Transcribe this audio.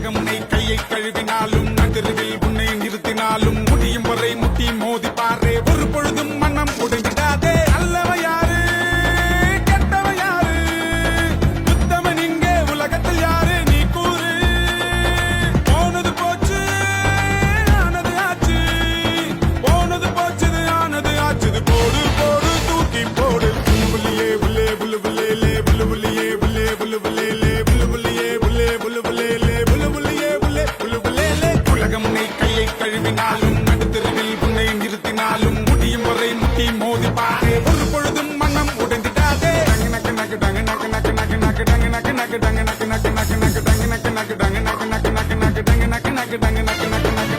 உலகம் உன்னை கையை கழுவினாலும் நகருவில் உன்னை நிறுத்தினாலும் முடியும் வரை முட்டி மோதி பாரு ஒரு பொழுதும் மனம் உடைவிடாதே அல்லவ யாரு? கெட்டவ யாரு? புத்தவன் இங்கே உலகத்தில் யாரு? நீ கூறு. போனது போச்சு ஆனது ஆச்சு. போனது போச்சது ஆனது ஆச்சுது. போடு கழுவினாலும் நடுத்தருவில் புண்ணை நிறுத்தினாலும் முடியும் வரை முட்டி மோதி பாரு ஒரு பொழுதும் மனம் உடைஞ்சிட்டாதே டங்கு நக்கு நக்கு டங்கு நக்கு நக்கு நக்கு நக்கு டங்கு நக்கு நக்கு டங்கு நக்கு நக்கு நக்கு நக்கு டங்கு நக்கு நக்கு டங்கு நக்கு நக்கு நக்கு நக்கு டங்கு நக்கு நக்கு டங்கு நக்கு நக்கு நக்கு